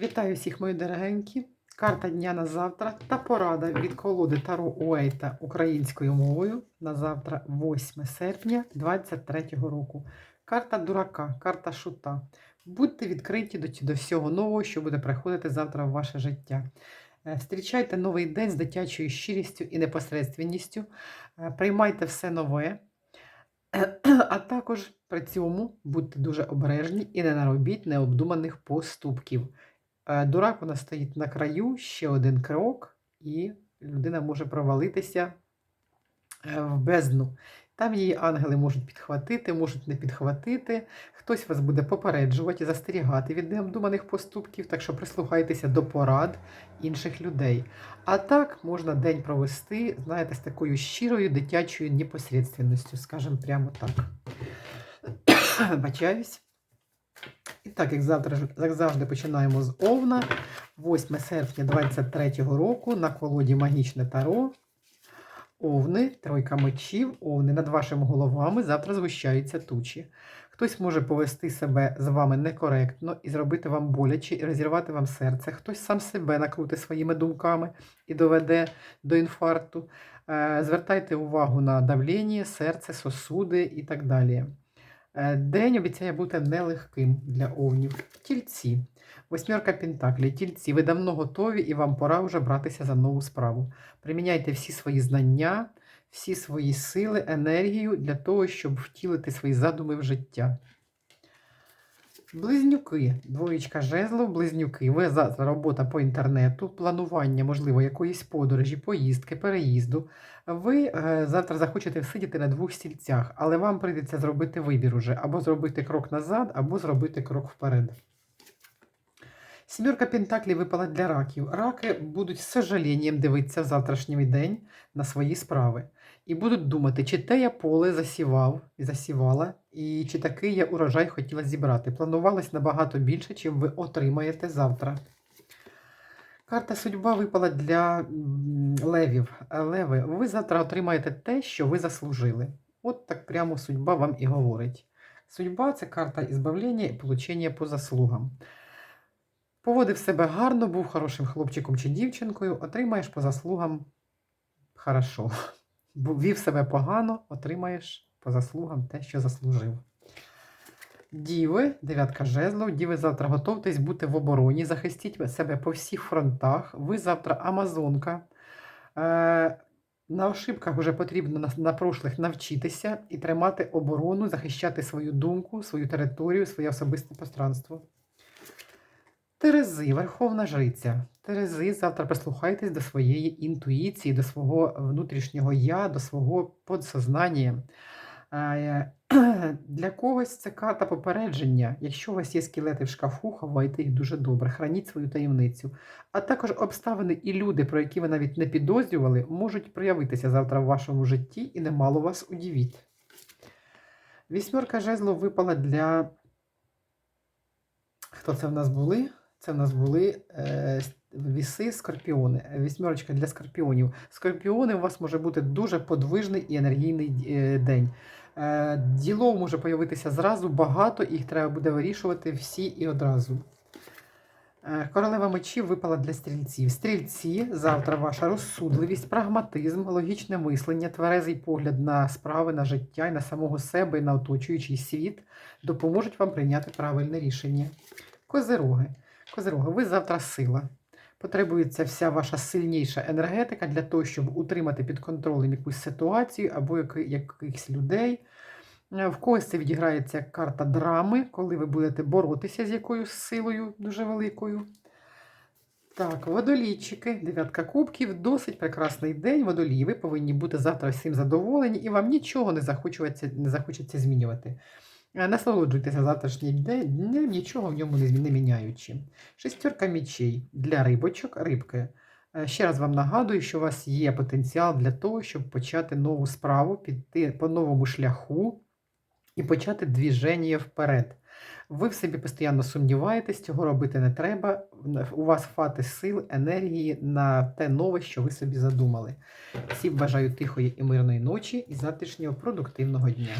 Вітаю всіх, мої дорогенькі. Карта дня на завтра та порада від колоди Таро Уейта українською мовою на завтра, 8 серпня 2023 року. Карта дурака, карта шута. Будьте відкриті до, до всього нового, що буде приходити завтра в ваше життя. Е, Встрічайте новий день з дитячою щирістю і непосередственністю. Е, Приймайте все нове. А також при цьому будьте дуже обережні і не наробіть необдуманих поступків. Е, Дурак вона стоїть на краю, ще один крок, і людина може провалитися е, в бездну. Там її ангели можуть підхватити, можуть не підхватити. Хтось вас буде попереджувати, застерігати від необдуманих поступків, так що прислухайтеся до порад інших людей. А так можна день провести, знаєте, з такою щирою дитячою непосередственністю, скажімо прямо так. Бачаюсь. І так, як завтра як завжди, починаємо з Овна. 8 серпня 23 року на колоді Магічне Таро. Овни, тройка мечів, овни над вашими головами завтра згущаються тучі. Хтось може повести себе з вами некоректно і зробити вам боляче, і розірвати вам серце. Хтось сам себе накрути своїми думками і доведе до інфаркту. Е, Звертайте увагу на давлення, серце, сосуди і так далі. Е, День обіцяє бути нелегким для овнів. Тільці. Восьмерка Пентаклі. Тільці. Ви давно готові і вам пора вже братися за нову справу. Приміняйте всі свої знання, всі свої сили, енергію для того, щоб втілити свої задуми в життя. Близнюки, двоєчка жезлов, близнюки. Ви завтра робота по інтернету, планування, можливо, якоїсь подорожі, поїздки, переїзду. Ви е, завтра захочете сидіти на двох стільцях, але вам прийдеться зробити вибір уже або зробити крок назад, або зробити крок вперед. Сімерка Пентаклів випала для раків. Раки будуть з сожаленням дивитися в завтрашній день на свої справи. І будуть думати, чи те я поле засівав і засівала, і чи такий я урожай хотіла зібрати. Планувалось набагато більше, чим ви отримаєте завтра. Карта судьба випала для левів. Леви, ви завтра отримаєте те, що ви заслужили. От так прямо судьба вам і говорить. Судьба це карта ізбавлення і получення по заслугам. Поводив себе гарно, був хорошим хлопчиком чи дівчинкою, отримаєш по заслугам хорошо. Вів себе погано, отримаєш по заслугам те, що заслужив. Діви, дев'ятка жезлов, діви завтра готовтесь бути в обороні, захистіть себе по всіх фронтах. Ви завтра Амазонка. Е, на ошибках вже потрібно на, на прошлих навчитися і тримати оборону, захищати свою думку, свою територію, своє особисте пространство. Терези, Верховна Жриця. Терези, завтра прислухайтесь до своєї інтуїції, до свого внутрішнього я, до свого подсознання. Е, Для когось це карта попередження. Якщо у вас є скелети в шкафу, ховайте їх дуже добре, храніть свою таємницю. А також обставини і люди, про які ви навіть не підозрювали, можуть проявитися завтра в вашому житті і немало вас удивіть. Вісьмерка жезлов випала для. Хто це в нас були? Це в нас були е, віси скорпіони. Вісьмерочка для скорпіонів. Скорпіони у вас може бути дуже подвижний і енергійний е, день. Е, ділов може появитися зразу багато, їх треба буде вирішувати всі і одразу. Е, Королева мечів випала для стрільців. Стрільці, завтра ваша розсудливість, прагматизм, логічне мислення, тверезий погляд на справи, на життя і на самого себе і на оточуючий світ допоможуть вам прийняти правильне рішення. Козироги. Козироги, ви завтра сила. Потребується вся ваша сильніша енергетика для того, щоб утримати під контролем якусь ситуацію або якихось людей. Е, В когось це відіграється карта драми, коли ви будете боротися з якоюсь силою дуже великою. Так, водолійчики, дев'ятка кубків, досить прекрасний день. Водолії. Ви повинні бути завтра всім задоволені, і вам нічого не захочеться, не захочеться змінювати. Е, Насолоджуйтеся завтрашнім днем, нічого в ньому не, міняючи. Шестерка мічей для рибочок, рибки. Е, Ще раз вам нагадую, що у вас є потенціал для того, щоб почати нову справу, піти по новому шляху і почати двіження вперед. Ви в собі постійно сумніваєтесь, цього робити не треба. У вас хватить сил, енергії на те нове, що ви собі задумали. Всім бажаю тихої і мирної ночі і завтрашнього продуктивного дня.